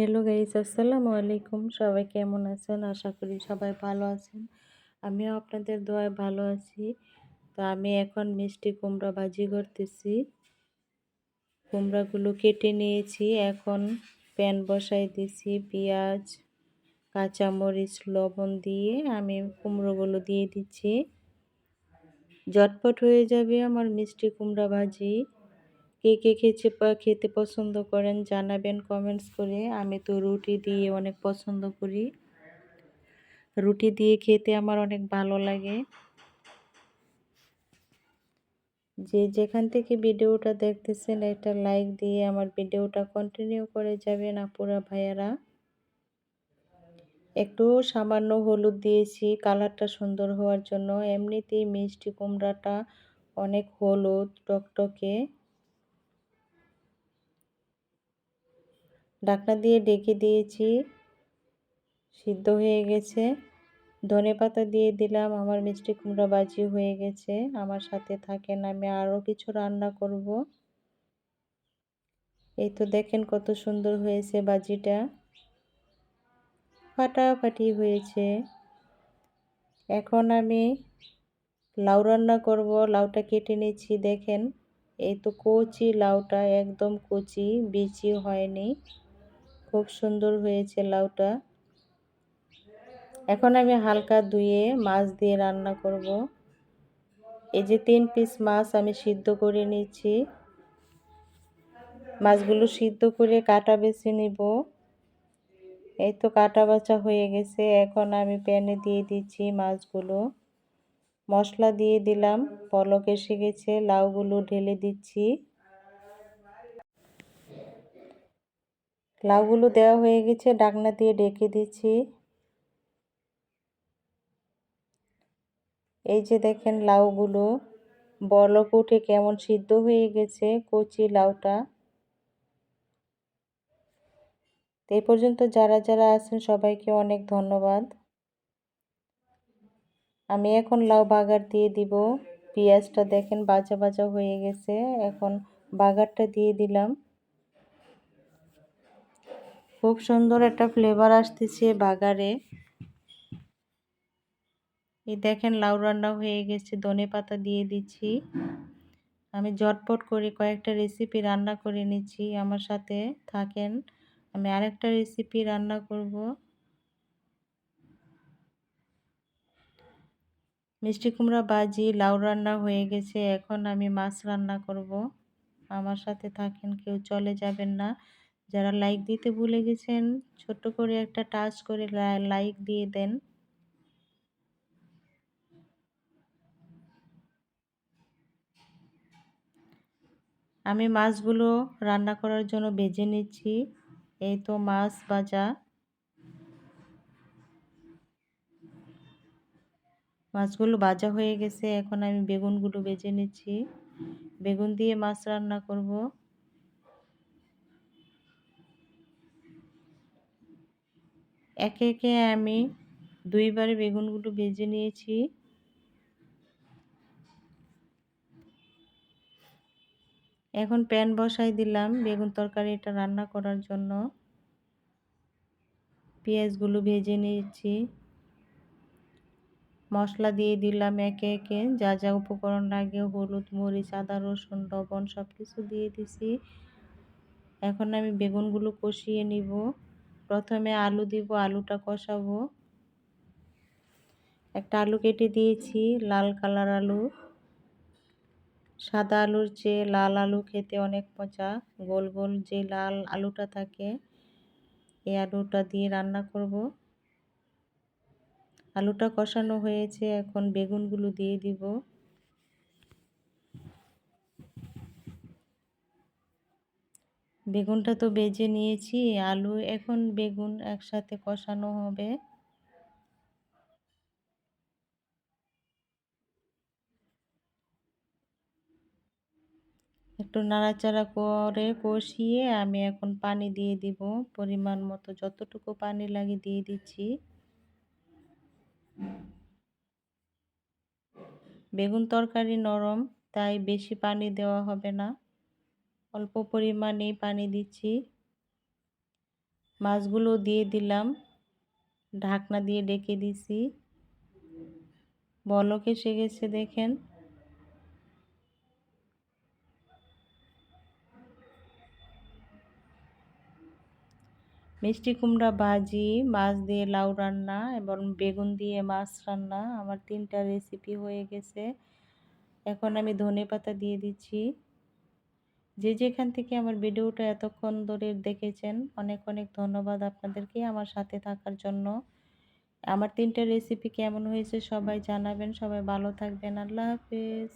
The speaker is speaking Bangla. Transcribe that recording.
হ্যালো গাইস আসসালামু আলাইকুম সবাই কেমন আছেন? আশা করি সবাই ভালো আছেন। আমিও আপনাদের দোয়ায় ভালো আছি। তো আমি এখন মিষ্টি কুমড়া ভাজি করতেছি। কুমড়াগুলো কেটে নিয়েছি। এখন প্যান বসাই দিছি, পেঁয়াজ, কাঁচামরিচ, লবণ দিয়ে আমি কুমড়োগুলো দিয়ে দিচ্ছি। ঝটপট হয়ে যাবে আমার মিষ্টি কুমড়া ভাজি। কে কে খেয়েছে খেতে পছন্দ করেন জানাবেন কমেন্টস করে। আমি তো রুটি দিয়ে অনেক পছন্দ করি। রুটি দিয়ে খেতে আমার অনেক ভালো লাগে। যে যেখান থেকে ভিডিওটা দেখতেছেন, একটা লাইক দিয়ে আমার ভিডিওটা কন্টিনিউ করে যাবেন আপুরা ভাইয়ারা। একটু সামান্য হলুদ দিয়েছি, কালারটা সুন্দর হওয়ার জন্য। এমনিতেই মিষ্টি কুমড়াটা অনেক হলুদ, টকটকে। ঢাকনা দিয়ে ডেকে দিয়েছি। সিদ্ধ হয়ে গেছে। ধনে পাতা দিয়ে দিলাম। আমার মিষ্টি কুমড়া বাজি হয়ে গেছে। আমার সাথে থাকেন, আমি আরও কিছু রান্না করব। এই তো দেখেন কত সুন্দর হয়েছে বাজিটা ফাটাফাটি হয়েছে। এখন আমি লাউ রান্না করব। লাউটা কেটে নিচ্ছি, দেখেন। এই তো কচি লাউটা, একদম কচি, বিচি হয়নি। খুব সুন্দর হয়েছে লাউটা। এখন আমি হালকা ধুয়ে মাছ দিয়ে রান্না করব। এই যে তিন পিস মাছ আমি সিদ্ধ করে নিচ্ছি মাছগুলো সিদ্ধ করে কাটা বেছে নিব। এই তো কাটা বাছা হয়ে গেছে। এখন আমি প্যানে দিয়ে দিচ্ছি মাছগুলো। মশলা দিয়ে দিলাম। পলক এসে গেছে। লাউগুলো ঢেলে দিচ্ছি। লাউগুলো দেওয়া হয়ে গেছে, ডাকনা দিয়ে ডেকে দিচ্ছি। এই যে দেখেন লাউগুলো, বলক উঠে কেমন সিদ্ধ হয়ে গেছে কচি লাউটা। এই পর্যন্ত যারা যারা আছেন সবাইকে অনেক ধন্যবাদ। আমি এখন লাউ বাগার দিয়ে দিব। পেঁয়াজটা দেখেন বাজা বাজা হয়ে গেছে, এখন বাগারটা দিয়ে দিলাম। খুব সুন্দর একটা ফ্লেভার আসতেছে বাগারে। এই দেখেন লাউ রান্না হয়ে গেছে, ধনে পাতা দিয়ে দিচ্ছি। আমি ঝটপট করে কয়েকটা রেসিপি রান্না করে নিচ্ছি, আমার সাথে থাকেন। আমি আরেকটা রেসিপি রান্না করব। মিষ্টি কুমড়া বাজি লাউ রান্না হয়ে গেছে, এখন আমি মাছ রান্না করব। আমার সাথে থাকেন, কেউ চলে যাবেন না। যারা লাইক দিতে ভুলে গেছেন, ছোট্ট করে একটা টাচ করে লাইক দিয়ে দেন। আমি মাছগুলো রান্না করার জন্য বেজে নিচ্ছি। এই তো মাছ ভাজা। মাছগুলো ভাজা হয়ে গেছে, এখন আমি বেগুনগুলো বেজে নিচ্ছি। বেগুন দিয়ে মাছ রান্না করব। একে একে আমি দুইবারে বেগুনগুলো ভেজে নিয়েছি। এখন প্যান বসাই দিলাম বেগুন তরকারি এটা রান্না করার জন্য। পেঁয়াজগুলো ভেজে নিয়েছি। মশলা দিয়ে দিলাম একে একে, যা যা উপকরণ লাগে, হলুদ, মরিচ, আদা, রসুন, লবণ সব কিছু দিয়ে দিছি। এখন আমি বেগুনগুলো কষিয়ে নিব। প্রথমে আলু দিব, আলুটা কষাবো। একটা আলু কেটে দিয়েছি, লাল কালার আলু। সাদা আলুর চেয়ে লাল আলু খেতে অনেক মজা, গোল গোল যে লাল আলুটা থাকে, এই আলুটা দিয়ে রান্না করব। আলুটা কষানো হয়েছে, এখন বেগুনগুলো দিয়ে দিব। বেগুনটা তো বেজে নিয়েছি, আলু, এখন বেগুন একসাথে কষানো হবে। একটু নাড়াচাড়া করে কষিয়ে আমি এখন পানি দিয়ে দিব, পরিমাণ মতো যতটুকু পানি লাগে দিয়ে দিচ্ছি। বেগুন তরকারি নরম, তাই বেশি পানি দেওয়া হবে না। অল্প পরিমাণেই পানি দিচ্ছি। মাছগুলো দিয়ে দিলাম। ঢাকনা দিয়ে ডেকে দিছি। বলক এসে গেছে দেখেন। মিষ্টি কুমড়া ভাজি, মাছ দিয়ে লাউ রান্না এবং বেগুন দিয়ে মাছ রান্না আমার তিনটা রেসিপি হয়ে গেছে। এখন আমি ধনে পাতা দিয়ে দিচ্ছি। যে যেখান থেকে আমার ভিডিওটা এতক্ষণ ধরে দেখেছেন, অনেক অনেক ধন্যবাদ আপনাদেরকে আমার সাথে থাকার জন্য। আমার তিনটা রেসিপি কেমন হয়েছে সবাই জানাবেন। সবাই ভালো থাকবেন। আল্লাহ হাফেজ।